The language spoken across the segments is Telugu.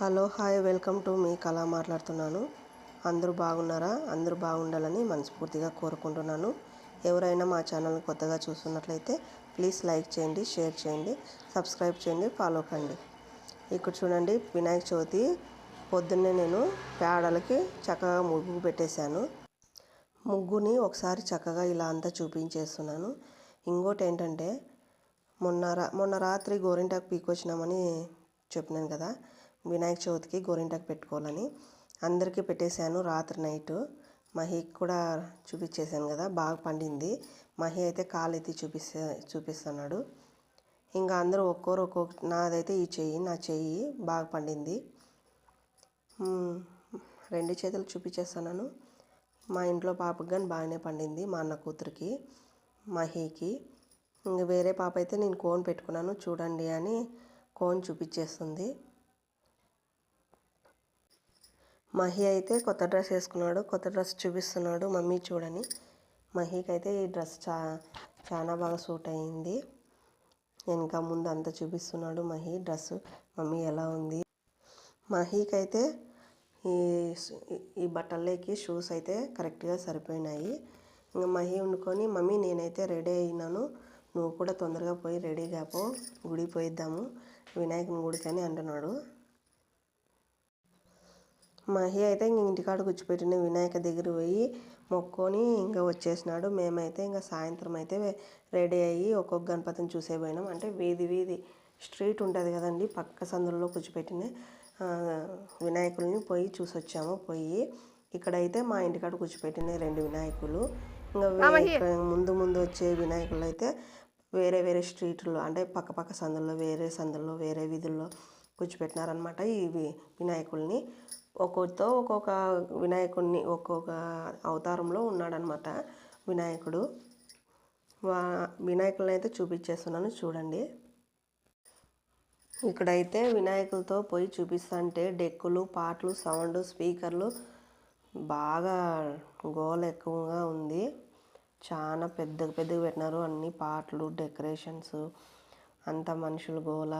హలో హాయ్ వెల్కమ్ టు మీ కళ మాట్లాడుతున్నాను. అందరూ బాగున్నారా? అందరూ బాగుండాలని మనస్ఫూర్తిగా కోరుకుంటున్నాను. ఎవరైనా మా ఛానల్ కొత్తగా చూస్తున్నట్లయితే ప్లీజ్ లైక్ చేయండి షేర్ చేయండి సబ్స్క్రైబ్ చేయండి ఫాలో కండి. ఇక్కడ చూడండి వినాయక చవితి పొద్దున్నే నేను పేడలకి చక్కగా ముగ్గు పెట్టేశాను. ముగ్గుని ఒకసారి చక్కగా ఇలా అంతా చూపించేస్తున్నాను. ఇంకోటి ఏంటంటే మొన్న రా మొన్న రాత్రి గోరింటాకు పీకొచ్చినామని చెప్పినాను కదా. వినాయక చవితికి గోరింటాకు పెట్టుకోవాలని అందరికీ పెట్టేశాను రాత్రి నైట్. మహికి కూడా చూపించేశాను కదా బాగా పండింది. మహి అయితే కాలు ఎత్తి చూపిస్తే చూపిస్తున్నాడు. ఇంకా అందరూ ఒక్కొక్కరు ఒక్కొక్క నాదైతే ఈ చెయ్యి నా చెయ్యి బాగా పండింది. రెండు చేతులు చూపించేస్తున్నాను. మా ఇంట్లో పాపకి కానీ బాగానే పండింది మా అన్న కూతురికి మహీకి. ఇంక వేరే పాప అయితే నేను కోన్ పెట్టుకున్నాను చూడండి అని కోన్ చూపించేస్తుంది. మహి అయితే కొత్త డ్రెస్ వేసుకున్నాడు కొత్త డ్రెస్ చూపిస్తున్నాడు మమ్మీ చూడని. మహీకి అయితే ఈ డ్రెస్ చా చాలా బాగా సూట్ అయింది. వెనక ముందు అంతా చూపిస్తున్నాడు మహి డ్రెస్. మమ్మీ ఎలా ఉంది? మహీకి అయితే ఈ ఈ బట్టల్లోకి షూస్ అయితే కరెక్ట్గా సరిపోయినాయి. ఇంకా మహి వండుకొని మమ్మీ నేనైతే రెడీ అయినాను. నువ్వు కూడా తొందరగా పోయి రెడీ కాపో గుడి పోయిద్దాము. వినాయకుని గుడికి అని అంటున్నాడు. మహి అయితే ఇంక ఇంటికాడ కూర్చోపెట్టిన వినాయక దగ్గర పోయి మొక్కొని ఇంకా వచ్చేసినాడు. మేమైతే ఇంకా సాయంత్రం అయితే రెడీ అయ్యి ఒక్కొక్క గణపతిని చూసే పోయినాం. అంటే వీధి వీధి స్ట్రీట్ ఉంటుంది కదండి పక్క సందులో కూర్చోపెట్టిన వినాయకుల్ని పోయి చూసి వచ్చాము పోయి ఇక్కడైతే మా ఇంటికాడ కూర్చోపెట్టిన రెండు వినాయకులు. ఇంకా ముందు ముందు వచ్చే వినాయకులు అయితే వేరే వేరే స్ట్రీట్లో అంటే పక్క పక్క సందుల్లో వేరే సందుల్లో వేరే వీధుల్లో కూర్చోపెట్టినారనమాట ఈ వినాయకుల్ని. ఒక్కొక్కతో ఒక్కొక్క వినాయకుడిని ఒక్కొక్క అవతారంలో ఉన్నాడనమాట వినాయకుడు. వా వినాయకులను అయితే చూపించేస్తున్నాను చూడండి. ఇక్కడైతే వినాయకులతో పోయి చూపిస్తుంటే డెక్కులు పాటలు సౌండ్ స్పీకర్లు బాగా గోల ఎక్కువగా ఉంది. చాలా పెద్ద పెద్దగా పెట్టినారు అన్ని పాటలు డెకరేషన్స్ అంత మనుషులు గోల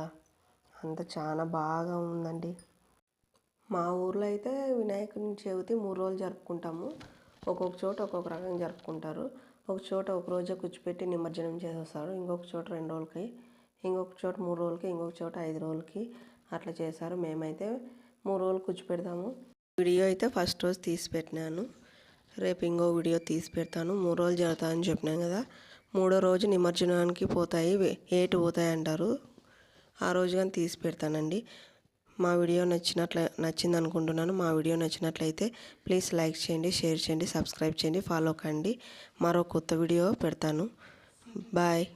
అంత చాలా బాగా ఉందండి. మా ఊర్లో అయితే వినాయకుని చవితి మూడు రోజులు జరుపుకుంటాము. ఒక్కొక్క చోట ఒక్కొక్క రకంగా జరుపుకుంటారు. ఒక చోట ఒక రోజే కూర్చోపెట్టి నిమజ్జనం చేసేస్తారు. ఇంకొక చోట రెండు రోజులకి ఇంకొక చోట మూడు రోజులకి ఇంకొక చోట ఐదు రోజులకి అట్లా చేశారు మేమైతే మూడు రోజులు కూర్చోపెడతాము. వీడియో అయితే ఫస్ట్ రోజు తీసి పెట్టినాను రేపు ఇంకో వీడియో తీసి పెడతాను మూడు రోజులు జరుగుతాయని చెప్పినాను కదా. మూడో రోజు నిమజ్జనానికి పోతాయి ఏటు పోతాయి అంటారు. ఆ రోజు కానీ తీసి పెడతానండి మా వీడియో నచ్చినట్ల నచ్చింది అనుకుంటున్నాను మా వీడియో నచ్చినట్లయితే ప్లీజ్ లైక్ చేయండి షేర్ చేయండి సబ్స్క్రైబ్ చేయండి ఫాలో కండి. మరో కొత్త వీడియో పెడతాను. బాయ్.